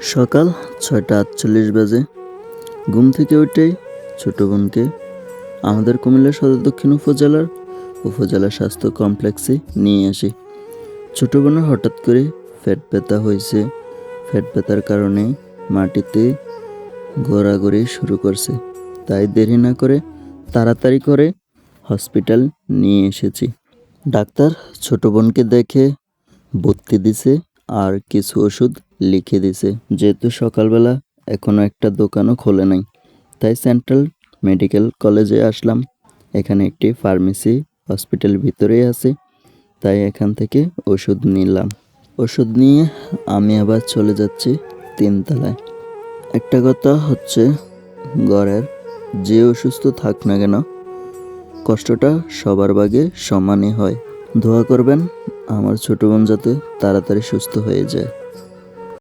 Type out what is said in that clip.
সকাল ছয়টা আটচল্লিশ বাজে। ঘুম থেকে উঠেই ছোট বোনকে আমাদের কুমিল্লা সদর দক্ষিণ উপজেলার উপজেলা স্বাস্থ্য কমপ্লেক্সে নিয়ে আসি। ছোট বোনের হঠাৎ করে ফ্যাট ব্যথা হয়েছে। ফ্যাট ব্যথার কারণে মাটিতে ঘোরাঘুরি শুরু করছে। তাই দেরি না করে তাড়াতাড়ি করে হসপিটাল নিয়ে এসেছি। ডাক্তার ছোট বোনকে দেখে ভর্তি দিছে আর কিছু ওষুধ লিখে দিছে। যেহেতু সকালবেলা এখনও একটা দোকানও খোলে নাই, তাই সেন্ট্রাল মেডিকেল কলেজে আসলাম। এখানে একটি ফার্মেসি হসপিটাল ভিতরেই আছে, তাই এখান থেকে ওষুধ নিলাম। ওষুধ নিয়ে আমি আবার চলে যাচ্ছি তিনতলায়। একটা কথা হচ্ছে, ঘরের যে অসুস্থ থাক না কেন, কষ্টটা সবার ভাগে সমানই হয়। দোয়া করবেন, আমার ছোট বোন যাতে তাড়াতাড়ি সুস্থ হয়ে যায়।